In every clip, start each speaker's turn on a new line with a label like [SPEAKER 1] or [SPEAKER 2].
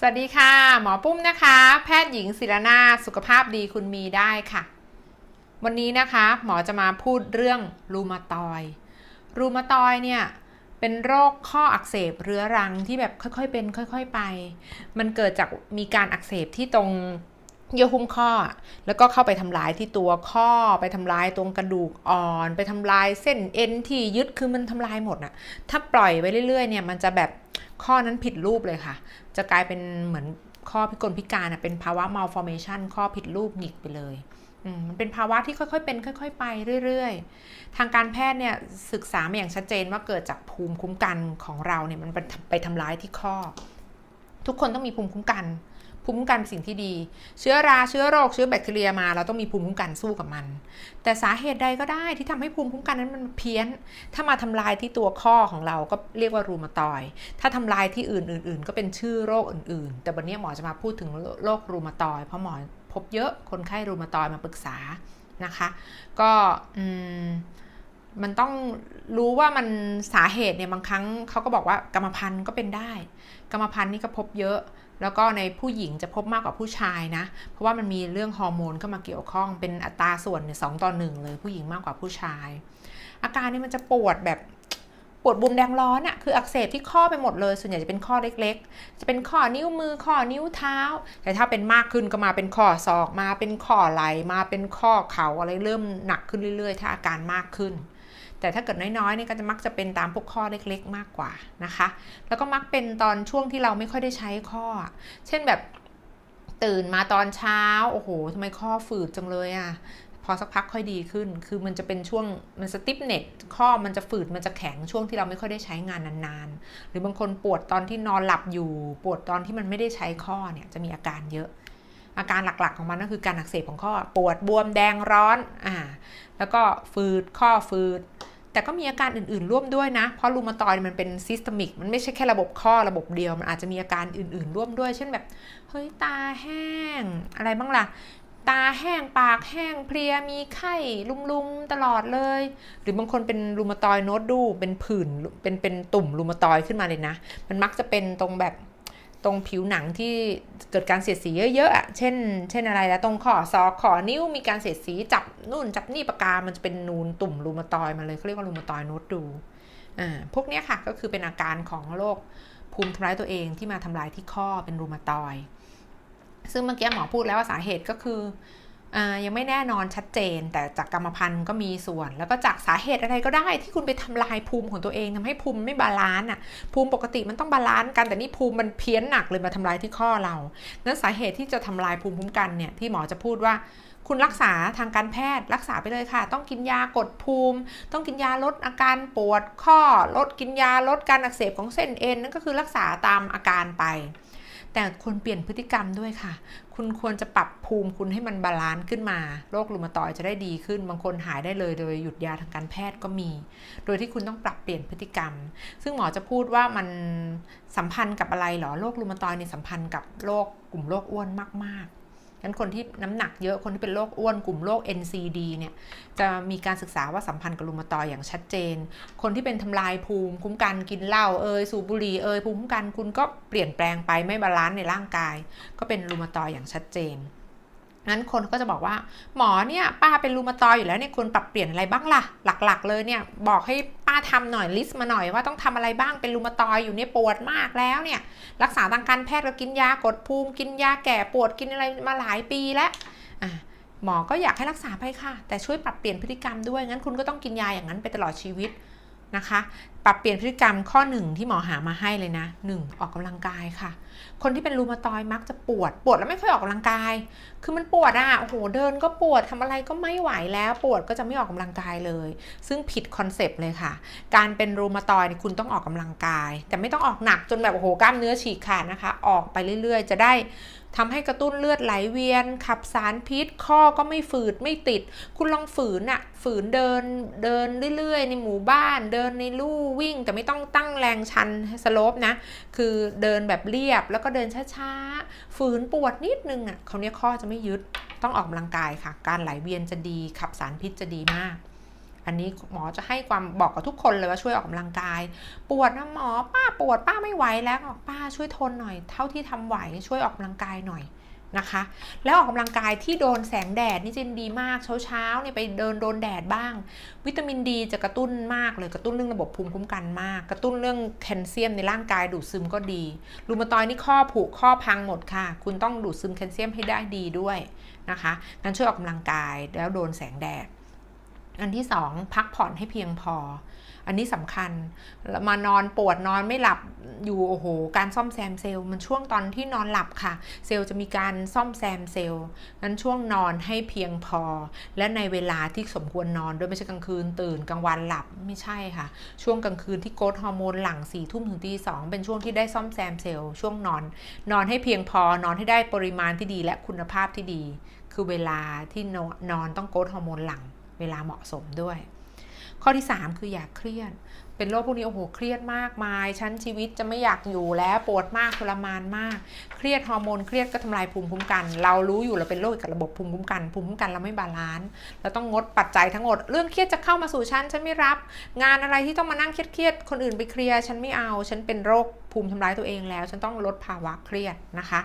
[SPEAKER 1] สวัสดีค่ะ หมอปุ้มนะคะ แพทย์หญิงศิรนาสุขภาพดีคุณมีได้ค่ะ วันนี้นะคะหมอจะมาพูดเรื่องรูมาตอย รูมาตอยเนี่ยเป็นโรคข้ออักเสบเรื้อรังที่แบบค่อยๆเป็นค่อย ๆไป มันเกิดจากมีการอักเสบที่ตรงเยื่อหุ้มข้อ แล้วก็เข้าไปทำลายที่ตัวข้อ ไปทำลายตรงกระดูกอ่อน ไปทำลายเส้นเอ็นที่ยึดคือมันทำลายหมดน่ะถ้าปล่อยไว้เรื่อยๆเนี่ยมันจะแบบ ข้อนั้นผิดรูปเลยค่ะ จะกลายเป็นเหมือนข้อพิกลพิการอะเป็นภาวะ malformation ข้อผิดรูปหงิกไปเลยมมันเป็นภาวะที่ค่อยๆ เป็นค่อย ๆ ไปเรื่อยๆ ทางการแพทย์เนี่ยศึกษามาอย่างชัดเจนว่าเกิดจากภูมิคุ้มกันของเราเนี่ยมันไปทำร้ายที่ข้อ ทุกคนต้องมีภูมิคุ้มกัน ภูมิคุ้มกันเป็นสิ่งที่ดี เชื้อราเชื้อโรคเชื้อแบคทีเรียมา เราต้องมีภูมิคุ้มกันสู้กับมัน แต่สาเหตุใดก็ได้ที่ทำให้ภูมิคุ้มกันนั้นมันเพี้ยน ถ้ามาทำลายที่ตัวข้อของเราก็เรียกว่ารูมาตอย ถ้าทำลายที่อื่น ๆ ก็เป็นชื่อโรคอื่น ๆ แต่วันนี้หมอจะมาพูดถึงโรครูมาตอยเพราะหมอพบเยอะคนไข้รูมาตอยมาปรึกษานะคะ ก็อืมมันต้องรู้ว่ามันสาเหตุเนี่ยบางครั้งเขาก็บอกว่ากรรมพันธุ์ก็เป็นได้ กรรมพันธุ์นี่ก็พบเยอะ แล้วก็ในผู้หญิงจะพบมากกว่าผู้ชายนะ เพราะว่ามันมีเรื่องฮอร์โมนเข้ามาเกี่ยวข้องเป็นอัตราส่วนเนี่ยสองต่อหนึ่งเลยผู้หญิงมากกว่าผู้ชาย อาการนี้มันจะปวดแบบปวดบุมแดงร้อนอะคืออักเสบที่ข้อไปหมดเลย ส่วนใหญ่จะเป็นข้อเล็กๆ จะเป็นข้อนิ้วมือข้อนิ้วเท้า แต่ถ้าเป็นมากขึ้นก็มาเป็นข้อศอกมาเป็นข้อไหล่มาเป็นข้อเข่าอะไรเริ่มหนักขึ้นเรื่อยๆ ถ้าอาการมากขึ้น แต่ถ้าเกิดน้อยๆนี่ก็จะมักจะเป็นตามพวกข้อเล็กๆ มากกว่านะคะ แล้วก็มักเป็นตอนช่วงที่เราไม่ค่อยได้ใช้ข้อ เช่นแบบตื่นมาตอนเช้า โอ้โหทำไมข้อฝืดจังเลยอะ่ะพอสักพักค่อยดีขึ้น คือมันจะเป็นช่วงมันสติปเน็ตข้อมันจะฝืด มันจะแข็งช่วงที่เราไม่ค่อยได้ใช้งานนานๆ หรือบางคนปวดตอนที่นอนหลับอยู่ ปวดตอนที่มันไม่ได้ใช้ข้อเนี่ยจะมีอาการเยอะ อาการหลักๆของมันก็คือการอักเสบของข้อ ปวดบวมแดงร้อน อ่า แล้วก็ฝืดข้อฝืด แต่ก็มีอาการอื่นๆ ร่วมด้วยนะ เพราะรูมาตอยมันเป็นซิสเตมิก มันไม่ใช่แค่ระบบข้อระบบเดียว มันอาจจะมีอาการอื่นๆ ร่วมด้วย เช่นแบบ เฮ้ย ตาแห้ง อะไรบ้างล่ะ ตาแห้ง ปากแห้ง เพลีย มีไข้ ลุมๆ ตลอดเลย หรือบางคนเป็นรูมาตอยโนดดู เป็นผื่น เป็นเป็นตุ่มรูมาตอยขึ้นมาเลยนะ มันมักจะเป็นตรงแบบ ตรงผิวหนังที่เกิดการเสียดสีเยอะๆอะ เช่น เช่นอะไรแล้วตรงข้อศอกข้อนิ้วมีการเสียดสีจับนู่นจับนี่ปากกา มันจะเป็นนูนตุ่มรูมาตอยมาเลยเขาเรียกว่ารูมาตอยด์โนดดู อ่า พวกเนี้ยค่ะก็คือเป็นอาการของโรคภูมิทำร้ายตัวเองที่มาทำลายที่ข้อเป็นรูมาตอย ซึ่งเมื่อกี้หมอพูดแล้วว่าสาเหตุก็คือ ยังไม่แน่นอนชัดเจน แต่จากกรรมพันธุ์ก็มีส่วน แล้วก็จากสาเหตุอะไรก็ได้ที่คุณไปทำลายภูมิของตัวเองทำให้ภูมิไม่บาลานซ์อะภูมิปกติมันต้องบาลานซ์กันแต่นี่ภูมิมันเพี้ยนหนักเลยมาทำลายที่ข้อเรา นั้นสาเหตุที่จะทำลายภูมิคุ้มกันเนี่ยที่หมอจะพูดว่าคุณรักษาทางการแพทย์รักษาไปเลยค่ะ ต้องกินยากดภูมิ ต้องกินยาลดอาการปวดข้อลดกินยาลดการอักเสบของเส้นเอ็นนั่นก็คือรักษาตามอาการไป แต่ควรเปลี่ยนพฤติกรรมด้วยค่ะ คุณควรจะปรับภูมิคุณให้มันบาลานซ์ขึ้นมา โรครูมาตอยจะได้ดีขึ้น บางคนหายได้เลยโดยหยุดยาทางการแพทย์ก็มี โดยที่คุณต้องปรับเปลี่ยนพฤติกรรม ซึ่งหมอจะพูดว่ามันสัมพันธ์กับอะไรหรอ โรครูมาตอยเนี่ยสัมพันธ์กับโรคกลุ่มโรคอ้วนมาก ๆ งั้นคนที่น้ำหนักเยอะคนที่เป็นโรคอ้วนกลุ่มโรค NCD เนี่ยจะมีการศึกษาว่าสัมพันธ์กับรูมาตอยอย่างชัดเจน คนที่เป็นทำลายภูมิคุ้มกันกินเหล้าเอยสูบบุหรี่เอยภูมิคุ้มกันคุณก็เปลี่ยนแปลงไปไม่บาลานซ์ในร่างกาย ก็เป็นรูมาตอยอย่างชัดเจน งั้นคนก็จะบอกว่า หมอเนี่ยป้าเป็นรูมาตอยอยู่แล้วเนี่ยควรปรับเปลี่ยนอะไรบ้างล่ะ หลักๆ เลยเนี่ยบอกให้ป้าทำหน่อยลิสต์มาหน่อยว่าต้องทำอะไรบ้างเป็นรูมาตอยอยู่เนี่ยปวดมากแล้วเนี่ยรักษาทางการแพทย์ก็กินยากดภูมิ กินยาแก่ปวดกินอะไรมาหลายปีแล้วหมอก็อยากให้รักษาไปค่ะ แต่ช่วยปรับเปลี่ยนพฤติกรรมด้วยงั้นคุณก็ต้องกินยาอย่างนั้นไปตลอดชีวิตนะคะ ปรับเปลี่ยนพฤติกรรมข้อหนึ่งที่หมอหามาให้เลยนะ 1. ออกกำลังกายค่ะ คนที่เป็นรูมาตอยมักจะปวด ปวดแล้วไม่ค่อยออกกำลังกาย คือมันปวดอะโอ้โหเดินก็ปวดทำอะไรก็ไม่ไหวแล้วปวดก็จะไม่ออกกำลังกายเลย ซึ่งผิดคอนเซปต์เลยค่ะ การเป็นรูมาตอยนี่คุณต้องออกกำลังกาย แต่ไม่ต้องออกหนักจนแบบโอ้โหกล้ามเนื้อฉีกขาดนะคะ ออกไปเรื่อย ๆ จะได้ทำให้กระตุ้นเลือดไหลเวียน ขับสารพิษ ข้อก็ไม่ฝืดไม่ติด คุณลองฝืนอะฝืนเดินเดินเรื่อยๆ ในหมู่บ้าน เดินในลู่วิ่งแต่ไม่ต้องตั้งแรงชันสโลปนะ คือเดินแบบเรียบแล้วก็เดินช้าๆ ฝืนปวดนิดนึงอะ่ะเขาเนี้ยข้อจะไม่ยึดต้องออกกำลังกายค่ะ การไหลเวียนจะดีขับสารพิษจะดีมาก อันนี้หมอจะให้ความบอกกับทุกคนเลยว่าช่วยออกกำลังกาย ปวดนะหมอป้าปวดป้าไม่ไหวแล้วป้าช่วยทนหน่อย เท่าที่ทำไหวช่วยออกกำลังกายหน่อย นะคะ แล้วออกกำลังกายที่โดนแสงแดดนี่จะดีมากเช้าๆเนี่ยไปเดินโดนแดดบ้าง วิตามินดีจะกระตุ้นมากเลยกระตุ้นเรื่องระบบภูมิคุ้มกันมาก กระตุ้นเรื่องแคลเซียมในร่างกายดูดซึมก็ดีรูมาตอยนี่ข้อผุข้อพังหมดค่ะ คุณต้องดูดซึมแคลเซียมให้ได้ดีด้วยนะคะงั้นช่วยออกกำลังกายแล้วโดนแสงแดด อันที่สองพักผ่อนให้เพียงพอ อันนี้สำคัญ มานอนปวดนอนไม่หลับอยู่โอ้โห การซ่อมแซมเซลล์มันช่วงตอนที่นอนหลับค่ะ เซลล์จะมีการซ่อมแซมเซลล์นั้นช่วงนอนให้เพียงพอ และในเวลาที่สมควรนอนด้วยไม่ใช่กลางคืนตื่นกลางวันหลับไม่ใช่ค่ะ ช่วงกลางคืนที่โกรทฮอร์โมนหลังสี่ทุ่มถึงตีสองเป็นช่วงที่ได้ซ่อมแซมเซลล์ช่วงนอน นอนให้เพียงพอนอนให้ได้ปริมาณที่ดีและคุณภาพที่ดี คือเวลาที่นอนต้องโกรทฮอร์โมนหลัง เวลาเหมาะสมด้วย ข้อที่ 3 คืออย่าเครียด เป็นโรคพวกนี้โอ้โหเครียดมากมาย ชั้นชีวิตจะไม่อยากอยู่แล้วปวดมากทรมานมาก เครียดฮอร์โมนเครียดก็ทำลายภูมิคุ้มกัน เรารู้อยู่เราเป็นโรคกับระบบภูมิคุ้มกัน ภูมิคุ้มกันเราไม่บาลานซ์เราต้องงดปัจจัยทั้งหมด เรื่องเครียดจะเข้ามาสู่ฉันฉันไม่รับ งานอะไรที่ต้องมานั่งเครียดๆคนอื่นไปเคลียร์ฉันไม่เอา ฉันเป็นโรคภูมิทำร้ายตัวเองแล้ว ฉันต้องลดภาวะเครียดนะคะ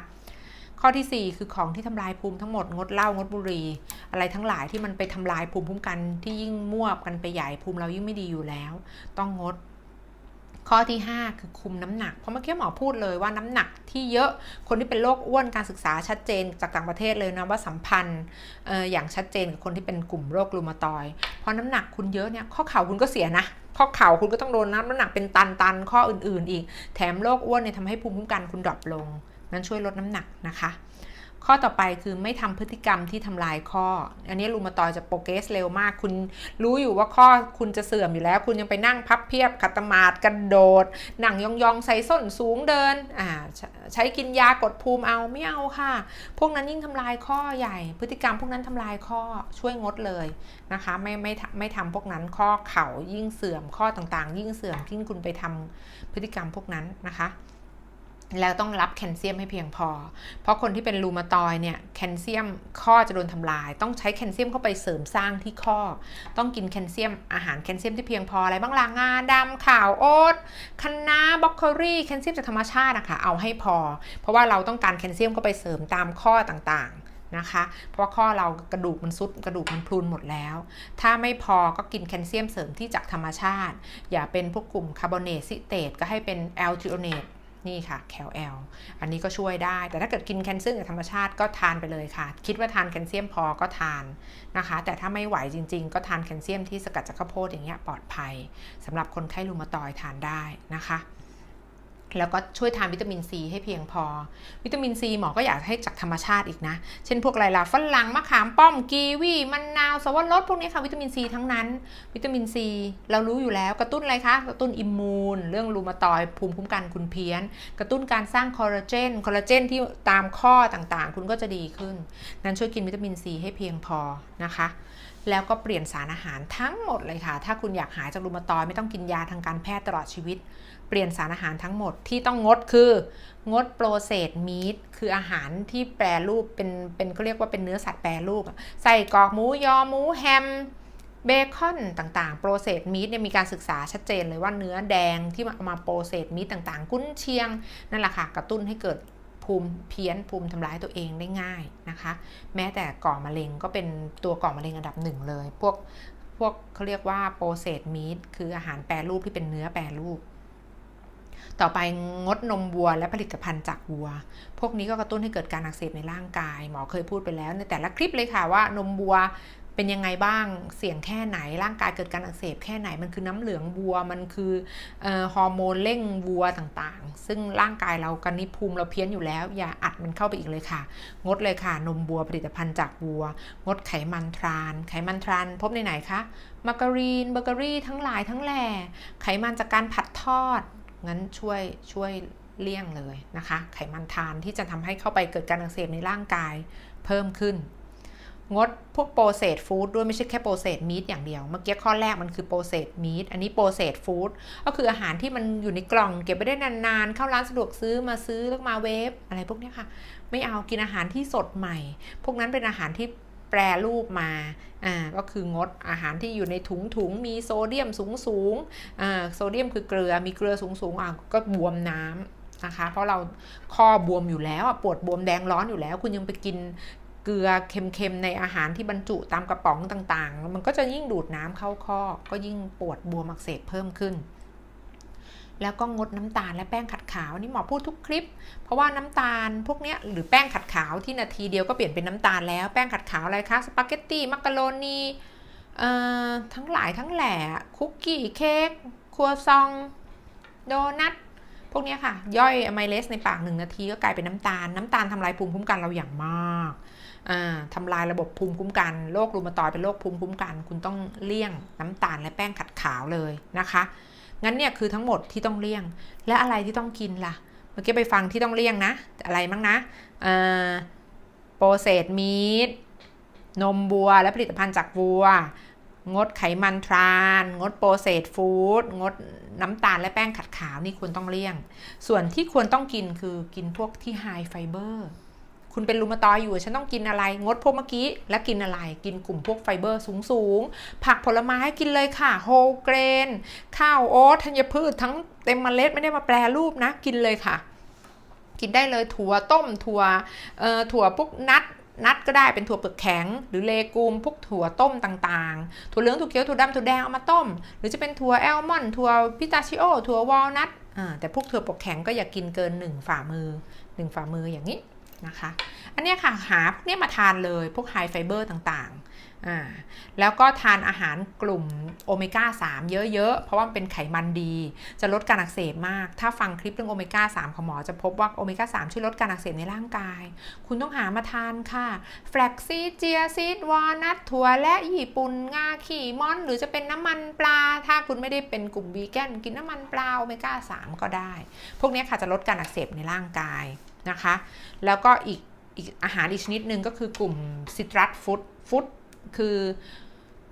[SPEAKER 1] ข้อที่ 4 คือของที่ทำลายภูมิทั้งหมดงดเหล้างดบุหรี่อะไรทั้งหลายที่มันไปทำลายภูมิคุ้มกันที่ยิ่งมั่วกันไปใหญ่ภูมิเรายิ่งไม่ดีอยู่แล้ว ต้องงดข้อที่ 5 คือคุมน้ำหนัก เพราะเมื่อกี้หมอพูดเลยว่าน้ำหนักที่เยอะคนที่เป็นโรคอ้วนการศึกษาชัดเจนจากต่างประเทศเลยนะว่าสัมพันธ์อย่างชัดเจนกับคนที่เป็นกลุ่มโรครูมาตอยเพราะน้ำหนักคุณเยอะเนี่ยข้อเข่าคุณก็เสียนะ ข้อเข่าคุณก็ต้องโดนน้ำหนักเป็นตันตันข้ออื่นๆ อีก แถมโรคอ้วนเนี่ยทำให้ภูมิคุ้มกันคุณดรอปลง นั้นช่วยลดน้ำหนักนะคะ ข้อต่อไปคือไม่ทำพฤติกรรมที่ทำลายข้อ อันนี้รูมาตอยจะโปรเกรสเร็วมาก คุณรู้อยู่ว่าข้อคุณจะเสื่อมอยู่แล้ว คุณยังไปนั่งพับเพียบขัดสมาธิกระโดดหนังยองๆใส่ส้นสูงเดินอ่าใช้กินยากดภูมิเอาไม่เอาค่ะ พวกนั้นยิ่งทำลายข้อใหญ่ พฤติกรรมพวกนั้นทำลายข้อช่วยงดเลยนะคะ ไม่ไม่ไม่ทำพวกนั้นข้อเข่ายิ่งเสื่อมข้อต่างๆ ยิ่งเสื่อมยิ่งคุณไปทำพฤติกรรมพวกนั้นนะคะ แล้วต้องรับแคลเซียมให้เพียงพอ เพราะคนที่เป็นรูมาตอยเนี่ยแคลเซียมข้อจะโดนทำลาย ต้องใช้แคลเซียมเข้าไปเสริมสร้างที่ข้อ ต้องกินแคลเซียมอาหารแคลเซียมที่เพียงพออะไรบ้างล่ะงาดำข่าวโอ๊ตคะน้าบล็อกโคลี่แคลเซียมจากธรรมชาติอะค่ะเอาให้พอ เพราะว่าเราต้องการแคลเซียมเข้าไปเสริมตามข้อต่างๆนะคะ เพราะข้อเรากระดูกมันซุดกระดูกมันพรุนหมดแล้ว ถ้าไม่พอก็กินแคลเซียมเสริมที่จากธรรมชาติ อย่าเป็นพวกกลุ่มคาร์บอเนตซิเตตก็ให้เป็นแอลทิโอเนต นี่ค่ะแคลแอลอันนี้ก็ช่วยได้ แต่ถ้าเกิดกินแคลเซียมจากธรรมชาติก็ทานไปเลยค่ะ คิดว่าทานแคลเซียมพอก็ทานนะคะ แต่ถ้าไม่ไหวจริง ๆ ก็ทานแคลเซียมที่สกัดจากข้าวโพดอย่างเงี้ยปลอดภัยสำหรับคนไข้รูมาตอยทานได้นะคะ แล้วก็ช่วยทานวิตามินซีให้เพียงพอ วิตามินซีหมอก็อยากให้จากธรรมชาติอีกนะ เช่นพวกไรล่ะฝรั่งมะขามป้อมกีวีมะนนาวสวรสพวกนี้ค่ะวิตามินซีทั้งนั้น วิตามินซีเรารู้อยู่แล้วกระตุ้นอะไรคะกระตุ้นอิมมูนเรื่องรูมาตอยภูมิคุ้มกันคุณเพี้ยน กระตุ้นการสร้างคอลลาเจนคอลลาเจนที่ตามข้อต่างๆ คุณก็จะดีขึ้น นั้นช่วยกินวิตามินซีให้เพียงพอนะคะแล้วก็เปลี่ยนสารอาหารทั้งหมดเลยค่ะ ถ้าคุณอยากหายจากรูมาตอยไม่ต้องกินยาทางการแพทย์ตลอดชีวิต เปลี่ยนสารอาหารทั้งหมดที่ต้องงดคืองดโปรเซสมีทคืออาหารที่แปรรูปเป็นเป็นเขาเรียกว่าเป็นเนื้อสัตว์แปรรูป ใส่กรอกหมูยอหมูแฮมเบคอนต่างๆ โปรเซสมีทเนี่ยมีการศึกษาชัดเจนเลยว่าเนื้อแดงที่มาเอามาโปรเซสมีทต่างๆ กุ้นเชียง นั่นแหละค่ะ กระตุ้นให้เกิดภูมิเพี้ยนภูมิทำร้ายตัวเองได้ง่ายนะคะ แม้แต่ก่อมะเร็งก็เป็นตัวก่อมะเร็งอันดับหนึ่งเลย พวกพวกเขาเรียกว่าโปรเซสมีทคืออาหารแปรรูปที่เป็นเนื้อแปรรูป ต่อไปงดนมวัวและผลิตภัณฑ์จากวัว พวกนี้ก็กระตุ้นให้เกิดการอักเสบในร่างกาย หมอเคยพูดไปแล้วในแต่ละคลิปเลยค่ะว่านมวัวเป็นยังไงบ้างเสี่ยงแค่ไหนร่างกายเกิดการอักเสบแค่ไหนมันคือน้ำเหลืองวัวมันคือเออฮอร์โมนเร่งวัวต่างๆ ซึ่งร่างกายเรากันนิภูมิเราเพี้ยนอยู่แล้ว อย่าอัดมันเข้าไปอีกเลยค่ะ งดเลยค่ะ นมวัวผลิตภัณฑ์จากวัว งดไขมันทราน ไขมันทราน พบในไหนคะมาการีนเบเกอรี่ทั้งหลายทั้งแหล่ไขมันจากการผัดทอด งั้นช่วยช่วยเลี่ยงเลยนะคะ ไขมันทานที่จะทำให้เข้าไปเกิดการอักเสบในร่างกายเพิ่มขึ้น งดพวกโปรเซสฟู้ดด้วยไม่ใช่แค่โปรเซสมีทอย่างเดียว เมื่อกี้ข้อแรกมันคือโปรเซสมีทอันนี้โปรเซสฟู้ดก็คืออาหารที่มันอยู่ในกล่อง เก็บไปได้นานๆ เข้าร้านสะดวกซื้อมาซื้อแล้วมาเวฟอะไรพวกนี้ค่ะ ไม่เอากินอาหารที่สดใหม่ พวกนั้นเป็นอาหารที่ แปรรูปมาอ่าก็คืองดอาหารที่อยู่ในถุงถุงมีโซเดียมสูงสูงอ่าโซเดียมคือเกลือมีเกลือสูงสูงอะก็บวมน้ำนะคะเพราะเราข้อบวมอยู่แล้วปวดบวมแดงร้อนอยู่แล้ว คุณยังไปกินเกลือเค็มๆในอาหารที่บรรจุตามกระป๋องต่างๆ มันก็จะยิ่งดูดน้ำเข้าข้อก็ยิ่งปวดบวมอักเสบเพิ่มขึ้น แล้วก็งดน้ำตาลและแป้งขัดขาวนี่หมอพูดทุกคลิป เพราะว่าน้ำตาลพวกนี้หรือแป้งขัดขาวที่นาทีเดียวก็เปลี่ยนเป็นน้ำตาลแล้วแป้งขัดขาวอะไรคะสปาเกตตี้มักกะโรนีเอ่อทั้งหลายทั้งแหล่คุกกี้เค้กครัวซองโดนัทพวกนี้ค่ะ ย่อยอะไมเลสในปากหนึ่งนาทีก็กลายเป็นน้ำตาล น้ำตาลทำลายภูมิคุ้มกันเราอย่างมากอ่าทำลายระบบภูมิคุ้มกันโรครูมาตอยเป็นโรคภูมิคุ้มกัน คุณต้องเลี่ยงน้ำตาลและแป้งขัดขาวเลยนะคะ งั้นเนี่ยคือทั้งหมดที่ต้องเลี่ยง และอะไรที่ต้องกินล่ะ เมื่อกี้ไปฟังที่ต้องเลี่ยงนะ อะไรบ้างนะโปรเซสมีดนมวัวและผลิตภัณฑ์จากวัว งดไขมันทราน งดโปรเซสฟู้ดงดน้ำตาลและแป้งขัดขาวนี่ควรต้องเลี่ยง ส่วนที่ควรต้องกินคือกินพวกที่ไฮไฟเบอร์ คุณเป็นรูมาตอยอยู่ ฉันต้องกินอะไร งดพวกเมื่อกี้ และกินอะไร กินกลุ่มพวกไฟเบอร์สูงๆ ผักผลไม้กินเลยค่ะโฮลเกรน ข้าวโอ๊ตธัญพืชทั้งเต็มเมล็ดไม่ได้มาแปรรูปนะ กินเลยค่ะ กินได้เลยถั่วต้มถั่วถั่วพวกนัทนัทก็ได้เป็นถั่วเปลือกแข็ง หรือเลกูมพวกถั่วต้มต่างๆ ถั่วเหลืองถั่วเขียวถั่วดำถั่วแดงเอามาต้ม หรือจะเป็นถั่วแอลมอนด์ถั่วพิตาชิโอถั่ววอลนัทอ่าแต่พวกถั่วเปลือกแข็งก็อย่ากินเกิน 1 ฝ่ามือ 1 ฝ่ามืออย่างนี้ นะคะ อันนี้ค่ะหาพวกนี้มาทานเลยพวกไฮไฟเบอร์ต่างๆอ่าแล้วก็ทานอาหารกลุ่มโอเมก้า 3 เยอะๆ เพราะว่าเป็นไขมันดี จะลดการอักเสบมาก ถ้าฟังคลิปเรื่องโอเมก้า 3 ของหมอจะพบว่าโอเมก้า 3 ช่วยลดการอักเสบในร่างกาย คุณต้องหามาทานค่ะแฟลกซีเจียซีดวอลนัทถั่วและญี่ปุ่นงาขี่มอน หรือจะเป็นน้ำมันปลา ถ้าคุณไม่ได้เป็นกลุ่มวีแกนกินน้ำมันปลาโอเมก้า 3 ก็ได้ พวกนี้ค่ะจะลดการอักเสบในร่างกาย นะคะ แล้วก็อีกอีกอาหารอีกชนิดหนึ่งก็คือกลุ่มซิตรัสฟู้ดฟู้ดคือ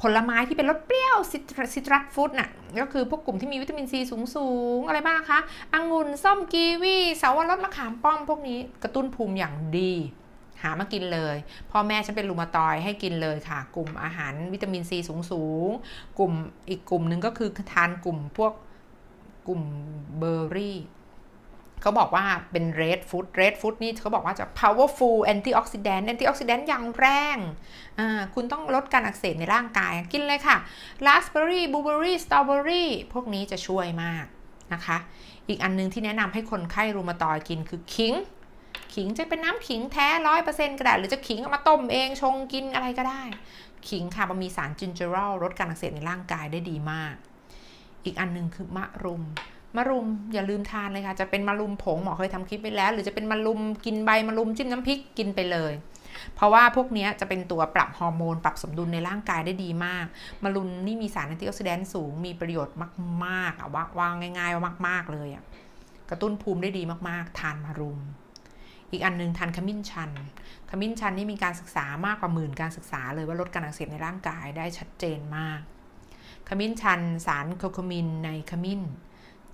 [SPEAKER 1] ผลไม้ที่เป็นรสเปรี้ยวซิตรัสฟู้ดน่ะก็คือพวกกลุ่มที่มีวิตามินซีสูงสูงๆอะไรบ้างคะองุ่นส้มกีวีเสาวรสมะขามป้อมพวกนี้กระตุ้นภูมิอย่างดี หามากินเลยพ่อแม่ฉันเป็นรูมาตอยให้กินเลยค่ะ กลุ่มอาหารวิตามินซีสูงสูงๆกลุ่มอีกกลุ่มหนึ่งก็คือทานกลุ่มพวกกลุ่มเบอร์รี่ เขาบอกว่าเป็น red food red food นี่เขาบอกว่าจะ powerful antioxidant antioxidant อย่างแรงคุณต้องลดการอักเสบในร่างกายกินเลยค่ะ raspberry blueberry strawberry พวกนี้จะช่วยมากนะคะ อีกอันนึงที่แนะนำให้คนไข้รูมาตอยกินคือขิง ขิงจะเป็นน้ำขิงแท้ร้อยเปอร์เซ็นต์ก็ได้หรือจะขิงเอามาต้มเองชงกินอะไรก็ได้ ขิงค่ะมันมีสารจินเจอรัลลดการอักเสบในร่างกายได้ดีมาก อีกอันนึงคือมะรุม มะรุมอย่าลืมทานเลยค่ะ จะเป็นมะรุมผงหมอเคยทำคลิปไปแล้ว หรือจะเป็นมะรุมกินใบมะรุมจิ้มน้ำพริกกินไปเลย เพราะว่าพวกนี้จะเป็นตัวปรับฮอร์โมน ปรับสมดุลในร่างกายได้ดีมากมะรุมนี่มีสารแอนตี้ออกซิแดนต์สูงมีประโยชน์มากๆอะวางง่ายๆว่ามาก ๆเลยอะกระตุ้นภูมิได้ดีมากๆ ทานมะรุม อีกอันนึงทานขมิ้นชัน ขมิ้นชันนี่มีการศึกษามากกว่าหมื่นการศึกษาเลยว่าลดการอักเสบในร่างกายได้ชัดเจนมาก ขมิ้นชันสารโคโคมินในขมิ้น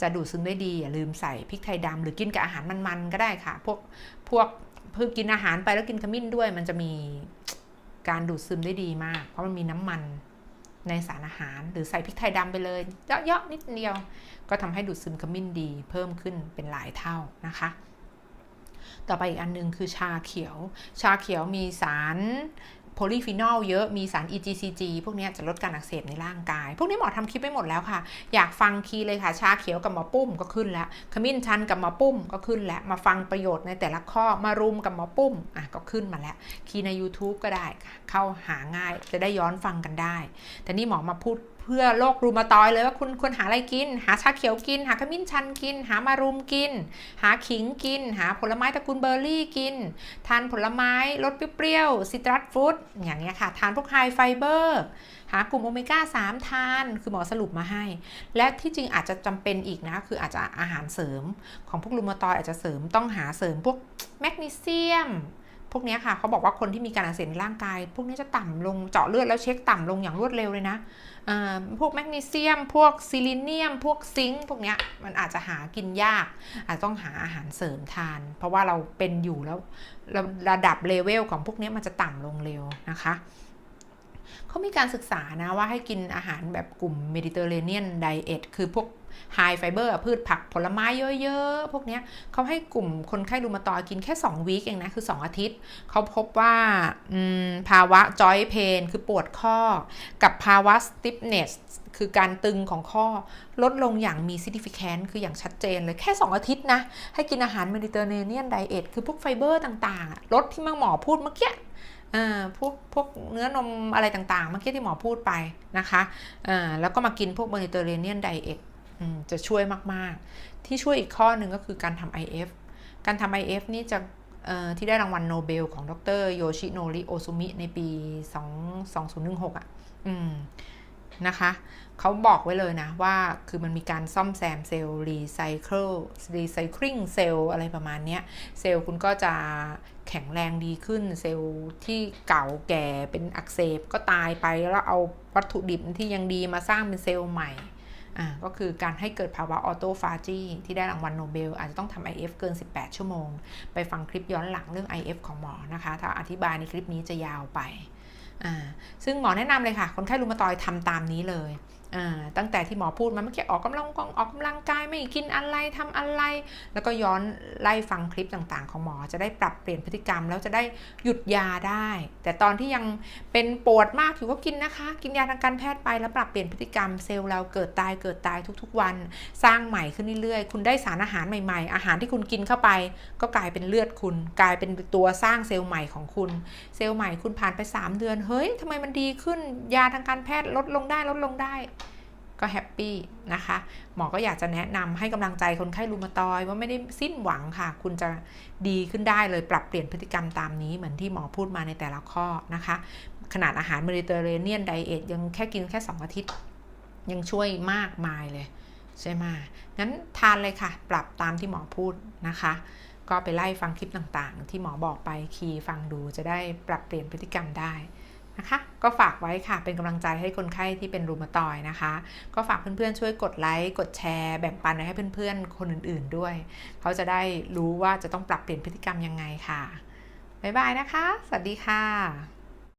[SPEAKER 1] จะดูดซึมได้ดี อย่าลืมใส่พริกไทยดำหรือกินกับอาหารมันๆก็ได้ค่ะ พวกพวกเพิ่งกินอาหารไปแล้วกินขมิ้นด้วย มันจะมีการดูดซึมได้ดีมาก เพราะมันมีน้ำมันในสารอาหาร หรือใส่พริกไทยดำไปเลยเยอะๆนิดเดียว ก็ทำให้ดูดซึมขมิ้นดี เพิ่มขึ้นเป็นหลายเท่านะคะ ต่อไปอีกอันนึงคือชาเขียว ชาเขียวมีสาร โพลีฟีนอลเยอะมีสาร EGCG พวกนี้จะลดการอักเสบในร่างกาย พวกนี้หมอทำคลิปไปหมดแล้วค่ะ อยากฟังคีย์เลยค่ะ ชาเขียวกับหมอปุ้มก็ขึ้นแล้วขมิ้นชันกับหมอปุ้มก็ขึ้นแล้ว มาฟังประโยชน์ในแต่ละข้อมารุมกับหมอปุ้มอะก็ขึ้นมาแล้ว คีย์ใน YouTube ก็ได้ค่ะเข้าหาง่ายจะได้ย้อนฟังกันได้ แต่นี่หมอมาพูด เพื่อโรครูมาตอยเลยว่าคุณควรหาอะไรกิน หาชาเขียวกิน หาขมิ้นชันกิน หามารุมกิน หาขิงกิน หาผลไม้ตระกูลเบอร์รี่กิน ทานผลไม้รสเปรี้ยวๆซิตรัสฟรุตอย่างนี้ค่ะ ทานพวกไฮไฟเบอร์หากลุ่มโอเมก้า 3 ทาน คือหมอสรุปมาให้ และที่จริงอาจจะจำเป็นอีกนะ คืออาจจะอาหารเสริม ของพวกรูมาตอยอาจจะเสริมต้องหาเสริมพวกแมกนีเซียม พวกนี้ค่ะเขาบอกว่าคนที่มีการอักเสบในร่างกาย พวกนี้จะต่ำลงเจาะเลือดแล้วเช็คต่ำลงอย่างรวดเร็วเลยนะพวกแมกนีเซียม พวกซิลิเนียม พวกซิงค์พวกนี้มันอาจจะหากินยาก อาจจะต้องหาอาหารเสริมทาน เพราะว่าเราเป็นอยู่แล้วระระดับเลเวลของพวกนี้มันจะต่ำลงเร็วนะคะเขามีการศึกษานะว่าให้กินอาหารแบบกลุ่มเมดิเตอร์เรเนียนไดเอทคือพวก ไฮไฟเบอร์พืชผักผลไม้เยอะๆ พวกนี้เขาให้กลุ่มคนไข้รูมาตอยด์กินแค่ 2 วีคเองนะ คือ 2 อาทิตย์ เขาพบว่าภาวะจอยเพนคือปวดข้อ กับภาวะ stiffness คือการตึงของข้อลดลงอย่างมี significant คืออย่างชัดเจนเลยแค่ 2 อาทิตย์นะ ให้กินอาหารเมดิเตอร์เรเนียนไดเอทคือพวกไฟเบอร์ต่างๆลดที่มังหมอพูดเมื่อกี้พวกพวกเนื้อนมอะไรต่างๆ เมื่อกี้ที่หมอพูดไปนะคะแล้วก็มากินพวก Mediterranean Diet อืม จะช่วยมาก ๆ ที่ช่วยอีกข้อหนึ่งก็คือการทำ IF การทำ IF นี่จะที่ได้รางวัลโนเบลของดรโยชิโนริโอซุมิในปี 2 2016 อะอืมนะคะเขาบอกไว้เลยนะว่าคือมันมีการซ่อมแซมเซลล์รีไซเคิลรีไซคลิงเซลล์อะไรประมาณเนี้ยเซลล์คุณก็จะแข็งแรงดีขึ้น เซลล์ที่เก่าแก่เป็นอักเสบก็ตายไปแล้วเอาวัตถุดิบที่ยังดีมาสร้างเป็นเซลล์ใหม่ อ่าก็คือการให้เกิดภาวะออโตฟาจีที่ได้รางวัลโนเบล อาจจะต้องทำ IF เกิน 18 ชั่วโมง ไปฟังคลิปย้อนหลังเรื่อง IF ของหมอนะคะ ถ้าอธิบายในคลิปนี้จะยาวไป อ่า ซึ่งหมอแนะนำเลยค่ะ คนไข้รูมาตอยทำตามนี้เลย ตั้งแต่ที่หมอพูดมาเมื่อกี้ออกกำลังกองออกกำลังกายไม่กินอะไรทำอะไร แล้วก็ย้อนไล่ฟังคลิปต่างๆ ของหมอจะได้ปรับเปลี่ยนพฤติกรรม แล้วจะได้หยุดยาได้ แต่ตอนที่ยังเป็นปวดมากอยู่ก็กินนะคะ กินยาทางการแพทย์ไปแล้วปรับเปลี่ยนพฤติกรรมเซลล์เราเกิดตายเกิดตายทุกๆวัน สร้างใหม่ขึ้นเรื่อยๆ คุณได้สารอาหารใหม่ๆ อาหารที่คุณกินเข้าไป ก็กลายเป็นเลือดคุณ กลายเป็นตัวสร้างเซลล์ใหม่ของคุณ เซลล์ใหม่คุณผ่านไป 3 เดือนเฮ้ยทำไมมันดีขึ้นยาทางการแพทย์ลดลงได้ลดลงได้ ก็แฮปปี้นะคะ หมอก็อยากจะแนะนำให้กำลังใจคนไข้รูมาตอยว่าไม่ได้สิ้นหวังค่ะ คุณจะดีขึ้นได้เลยปรับเปลี่ยนพฤติกรรมตามนี้เหมือนที่หมอพูดมาในแต่ละข้อนะคะ ขนาดอาหารเมดิเตอร์เรเนียนไดเอทยังแค่กินแค่ 2 อาทิตย์ ยังช่วยมากมายเลยใช่ไหมงั้นทานเลยค่ะ ปรับตามที่หมอพูดนะคะ ก็ไปไล่ฟังคลิปต่างๆ ที่หมอบอกไปคีย์ฟังดูจะได้ปรับเปลี่ยนพฤติกรรมได้ นะคะ ก็ฝากไว้ค่ะเป็นกำลังใจให้คนไข้ที่เป็นรูมาตอยนะคะ ก็ฝากเพื่อนๆช่วยกดไลค์กดแชร์แบ่งปันให้เพื่อนๆ คนอื่นๆด้วย เขาจะได้รู้ว่าจะต้องปรับเปลี่ยนพฤติกรรมยังไงค่ะบ๊ายบายนะคะ สวัสดีค่ะ